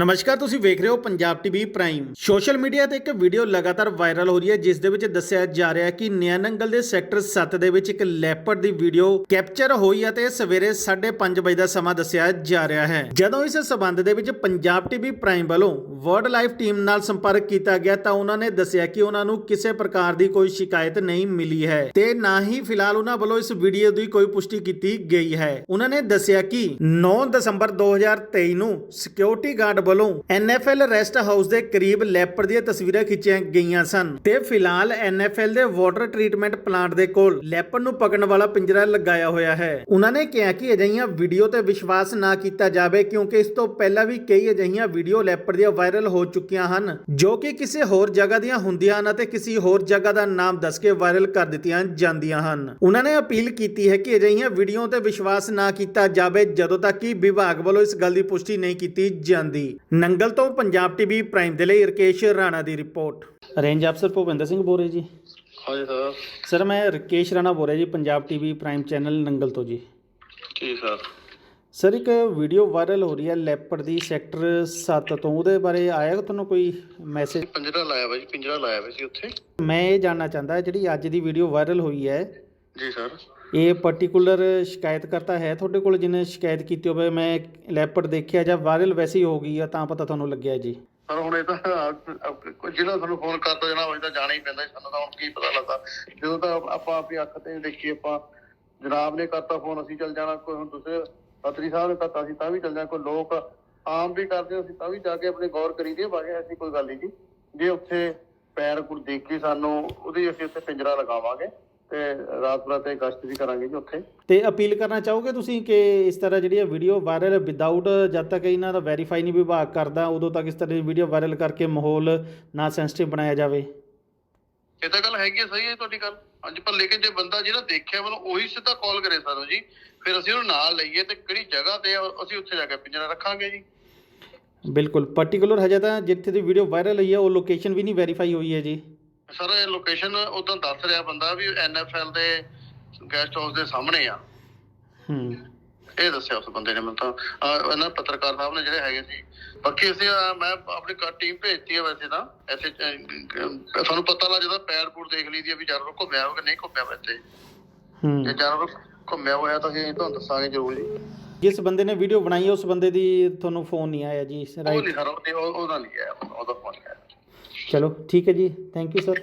ਨਮਸਕਾਰ, ਤੁਸੀਂ ਵੇਖ ਰਹੇ ਹੋ Punjab TV prime. Social media ਤੇ ਇੱਕ ਵੀਡੀਓ ਲਗਾਤਾਰ ਵਾਇਰਲ ਹੋ ਰਹੀ ਹੈ, ਜਿਸ ਦੇ ਵਿੱਚ ਦੱਸਿਆ ਜਾ ਰਿਹਾ ਹੈ ਕਿ ਨਿਆਨੰਗਲ ਦੇ ਸੈਕਟਰ 7 ਦੇ ਵਿੱਚ ਇੱਕ ਲੈਪਰਡ ਦੀ ਵੀਡੀਓ ਕੈਪਚਰ ਹੋਈ ਹੈ ਤੇ ਸਵੇਰੇ 5:30 ਵਜੇ ਦਾ ਸਮਾਂ ਦੱਸਿਆ ਜਾ ਰਿਹਾ ਹੈ। ਜਦੋਂ ਇਸ ਸਬੰਧ ਦੇ ਵਿੱਚ ਪੰਜਾਬ ਟੀਵੀ ਪ੍ਰਾਈਮ ਵੱਲੋਂ ਵਰਲਡ ਲਾਈਫ ਟੀਮ ਨਾਲ ਸੰਪਰਕ ਕੀਤਾ ਗਿਆ, ਤਾਂ ਉਹਨਾਂ ਨੇ ਦੱਸਿਆ ਕਿ ਉਹਨਾਂ ਨੂੰ ਕਿਸੇ ਪ੍ਰਕਾਰ ਦੀ ਕੋਈ ਸ਼ਿਕਾਇਤ ਨਹੀਂ ਮਿਲੀ ਹੈ ਤੇ ਨਾ ਹੀ ਫਿਲਹਾਲ ਉਹਨਾਂ ਵੱਲੋਂ ਇਸ ਵੀਡੀਓ ਦੀ ਕੋਈ ਪੁਸ਼ਟੀ ਕੀਤੀ ਗਈ ਹੈ। ਉਹਨਾਂ ਨੇ ਦੱਸਿਆ ਕਿ 9 ਦਸੰਬਰ 2023 ਨੂੰ ਸਿਕਿਉਰਿਟੀ ਗਾਰਡ ਵੱਲੋਂ NFL ਰੈਸਟ ਹਾਊਸ ਦੇ ਕਰੀਬ ਲੈਪਰ ਦੀਆਂ ਤਸਵੀਰਾਂ ਖਿੱਚੀਆਂ ਗਈਆਂ ਸਨ ਤੇ ਫਿਲਹਾਲ NFL ਦੇ ਵਾਟਰ ਟ੍ਰੀਟਮੈਂਟ ਪਲਾਂਟ ਦੇ ਕੋਲ ਲੈਪਰ ਨੂੰ ਪਕੜਨ ਵਾਲਾ ਪਿੰਜਰਾ ਲਗਾਇਆ ਹੋਇਆ ਹੈ। ਉਹਨਾਂ ਨੇ ਕਿਹਾ ਕਿ ਅਜਿਹੀਆਂ ਵੀਡੀਓ ਤੇ ਵਿਸ਼ਵਾਸ ਨਾ ਕੀਤਾ ਜਾਵੇ ਕਿਉਂਕਿ ਇਸ ਤੋਂ ਪਹਿਲਾਂ ਵੀ ਕਈ ਅਜਿਹੀਆਂ ਵੀਡੀਓ ਲੈਪਰ ਦੀਆਂ ਵਾਇਰਲ ਹੋ ਚੁੱਕੀਆਂ ਹਨ, ਜੋ ਕਿ ਕਿਸੇ ਹੋਰ ਜਗ੍ਹਾ ਦੀਆਂ ਹੁੰਦੀਆਂ ਹਨ ਅਤੇ ਕਿਸੇ ਹੋਰ ਜਗ੍ਹਾ ਦਾ ਨਾਮ ਦੱਸ ਕੇ ਵਾਇਰਲ ਕਰ ਦਿੱਤੀਆਂ ਜਾਂਦੀਆਂ ਹਨ। ਉਹਨਾਂ ਨੇ ਅਪੀਲ ਕੀਤੀ ਹੈ ਕਿ ਅਜਿਹੀਆਂ ਵੀਡੀਓ ਤੇ ਵਿਸ਼ਵਾਸ ਨਾ ਕੀਤਾ ਜਾਵੇ ਜਦੋਂ ਤੱਕ ਕਿ ਵਿਭਾਗ ਵੱਲੋਂ ਇਸ ਗੱਲ ਦੀ ਪੁਸ਼ਟੀ ਨਹੀਂ ਕੀਤੀ ਜਾਂਦੀ। ਨੰਗਲ ਤੋਂ ਪੰਜਾਬ ਟੀਵੀ ਪ੍ਰਾਈਮ ਦੇ ਲਈ ਰਕੇਸ਼ ਰਾਣਾ ਦੀ ਰਿਪੋਰਟ। ਰੇਂਜ ਅਫਸਰ ਭੁਪਿੰਦਰ ਸਿੰਘ ਬੋਲ ਰਹੇ ਜੀ। ਹਾਂਜੀ ਸਰ। ਸਰ ਮੈਂ ਰਕੇਸ਼ ਰਾਣਾ ਬੋਲ ਰਿਹਾ ਜੀ Punjab TV prime channel Nangal ਤੋਂ ਜੀ। ਜੀ ਸਰ? ਸਰ ਇੱਕ ਵੀਡੀਓ ਵਾਇਰਲ ਹੋ ਰਹੀ ਹੈ ਲੈਪਰ ਦੀ ਸੈਕਟਰ 7 ਤੋਂ। ਉਹਦੇ ਬਾਰੇ ਆਇਆ ਤੁਹਾਨੂੰ ਕੋਈ ਮੈਸੇਜ? ਪਿੰਜਰਾ ਲਾਇਆ ਵਾ ਜੀ ਪਿੰਜਰਾ ਲਾਇਆ ਵਾ ਸੀ ਉੱਥੇ। ਮੈਂ ਇਹ ਜਾਣਨਾ ਚਾਹੁੰਦਾ ਜਿਹੜੀ ਅੱਜ ਦੀ ਵੀਡੀਓ ਵਾਇਰਲ ਹੋਈ ਹੈ ਜੀ ਸਰ। ਇਹ ਪਾਰਟਿਕੂਲਰ ਸ਼ਿਕਾਇਤ ਕਰਤਾ ਹੈ ਤੁਹਾਡੇ ਕੋਲ ਜਿਹਨੇ ਸ਼ਿਕਾਇਤ ਕੀਤੀ ਹੋਵੇ? ਮੈਂ ਲੈਪਰ ਦੇਖਿਆ ਜਾਂ ਵਾਇਰਲ ਵੈਸੇ ਹੀ ਹੋ ਗਈ ਆ ਤਾਂ ਪਤਾ ਤੁਹਾਨੂੰ ਲੱਗਿਆ ਜੀ। ਪਰ ਹੁਣ ਇਹ ਤਾਂ ਕੋਈ ਜਿਹੜਾ ਤੁਹਾਨੂੰ ਫੋਨ ਕਰਦਾ ਜਣਾ ਉਹ ਤਾਂ ਜਾਣਾ ਹੀ ਪੈਂਦਾ ਸਾਨੂੰ ਤਾਂ ਹੁਣ ਕੀ ਪਤਾ ਲੱਗਦਾ। ਜਦੋਂ ਤਾਂ ਆਪਾਂ ਆਪਣੀ ਅੱਖ ਤੇ ਦੇਖੀਏ ਆਪਾਂ ਜਨਾਬ ਨੇ ਕਰਤਾ ਫੋਨ ਅਸੀਂ ਚੱਲ ਜਾਣਾ ਕੋਈ ਹੁਣ ਦੂਸਰੇ ਅਤਰੀ ਸਾਹਿਬ ਨੇ ਕਰਤਾ ਅਸੀਂ ਤਾਂ ਵੀ ਚੱਲ ਜਾਣਾ ਕੋਈ ਲੋਕ ਆਮ ਵੀ ਕਰਦੇ ਅਸੀਂ ਤਾਂ ਵੀ ਜਾ ਕੇ ਆਪਣੇ ਗੌਰ ਕਰੀਦੇ ਬਾਕੀ ਐਸੀ ਕੋਈ ਗੱਲ ਨਹੀਂ ਜੀ। ਜੇ ਉੱਥੇ ਪੈਰ ਕੁੜ ਦੇਖ ਕੇ ਸਾਨੂੰ ਉਹਦੀ ਅਸੀਂ ਉੱਥੇ ਪਿੰਜਰਾ ਲਗਾਵਾਂਗੇ। ਤੇ ਰਾਤ ਬਰਾਤੇ ਗਸ਼ਤ ਵੀ ਕਰਾਂਗੇ ਜੀ ਉੱਥੇ। ਤੇ ਅਪੀਲ ਕਰਨਾ ਚਾਹੋਗੇ ਤੁਸੀਂ ਕਿ ਇਸ ਤਰ੍ਹਾਂ ਜਿਹੜੀ ਵੀਡੀਓ ਵਾਇਰਲ ਵਿਦਆਊਟ ਜਦ ਤੱਕ ਇਹਨਾਂ ਦਾ ਵੈਰੀਫਾਈ ਨਹੀਂ ਵਿਭਾਗ ਕਰਦਾ ਉਦੋਂ ਤੱਕ ਇਸ ਤਰ੍ਹਾਂ ਦੀ ਵੀਡੀਓ ਵਾਇਰਲ ਕਰਕੇ ਮਾਹੌਲ ਨਾ ਸੈਂਸਿਟਿਵ ਬਣਾਇਆ ਜਾਵੇ? ਇਹ ਤਾਂ ਗੱਲ ਹੈਗੀ ਹੈ ਸਹੀ ਹੈ ਤੁਹਾਡੀ ਗੱਲ। ਹਾਂਜੀ ਪਰ ਲੇਕਿਨ ਜੇ ਬੰਦਾ ਜਿਹੜਾ ਦੇਖਿਆ ਮੈਨੂੰ ਉਹੀ ਸਿੱਧਾ ਕਾਲ ਕਰੇ ਸਾਨੂੰ ਜੀ ਫਿਰ ਅਸੀਂ ਉਹਨੂੰ ਨਾਲ ਲਈਏ ਤੇ ਕਿਹੜੀ ਜਗ੍ਹਾ ਤੇ ਆ, ਅਸੀਂ ਉੱਥੇ ਜਾ ਕੇ ਪਿੰਜਰਾ ਰੱਖਾਂਗੇ ਜੀ। ਬਿਲਕੁਲ। ਪਾਰਟਿਕੂਲਰ ਹਜੇ ਤਾਂ ਜਿੱਥੇ ਦੀ ਵੀਡੀਓ ਵਾਇਰਲ ਹੋਈ ਹੈ ਉਹ ਲੋਕੇਸ਼ਨ ਵੀ ਨਹੀਂ ਵੈਰੀਫਾਈ ਹੋਈ ਹੈ ਜੀ। ਸਰ ਇਹ ਲੋਕੇਸ਼ਨ ਉਦੋਂ ਦੱਸ ਰਿਹਾ ਬੰਦਾ ਵੀ ਐਨਐਫਐਲ ਦੇ ਗੈਸਟ ਹਾਊਸ ਦੇ ਸਾਹਮਣੇ ਆ। ਹੂੰ। ਇਹ ਦੱਸਿਆ ਉਸ ਬੰਦੇ ਨੇ ਮੈਨੂੰ ਤਾਂ। ਅਹ ਇਹਨਾਂ ਪੱਤਰਕਾਰ ਸਾਹਿਬ ਨੇ ਜਿਹੜੇ ਹੈਗੇ ਸੀ। ਬਾਕੀ ਅਸੀਂ ਅਹ, ਮੈਂ ਆਪਣੀ ਟੀਮ ਭੇਜਤੀ ਹੈ ਵੈਸੇ ਤਾਂ। ਐਸੇ ਅਹ, ਤੁਹਾਨੂੰ ਪਤਾ ਲੱਗ ਜਾਂਦਾ ਪੈਰ ਪੂਰ ਦੇਖ ਲਈਦੀ ਆ ਵੀ ਜਾਨਵਰ ਘੁੰਮਿਆ ਹੋਇਆ ਕਿ ਨਹੀਂ ਘੁੰਮਿਆ ਵੈਸੇ ਹੂੰ। ਜੇ ਜਾਨਵਰ ਘੁੰਮਿਆ ਹੋਇਆ ਤਾਂ ਅਸੀਂ ਤੁਹਾਨੂੰ ਦੱਸਾਂਗੇ ਜ਼ਰੂਰ ਜੀ। ਜਿਸ ਬੰਦੇ ਨੇ ਵੀਡੀਓ ਬਣਾਈ ਹੈ ਉਸ ਬੰਦੇ ਦੀ ਤੁਹਾਨੂੰ ਫੋਨ ਨਹੀਂ ਆਇਆ ਜੀ ਉਹ ਰਾਈਟ ਨਹੀਂ ਸਰ ਉਹ- ਉਹਦਾ ਨਹੀਂ ਆਇਆ ਉਹਦਾ ਫੋਨ ਨਹੀਂ ਆਇਆ। ਚਲੋ ਠੀਕ ਹੈ ਜੀ। Thank you sir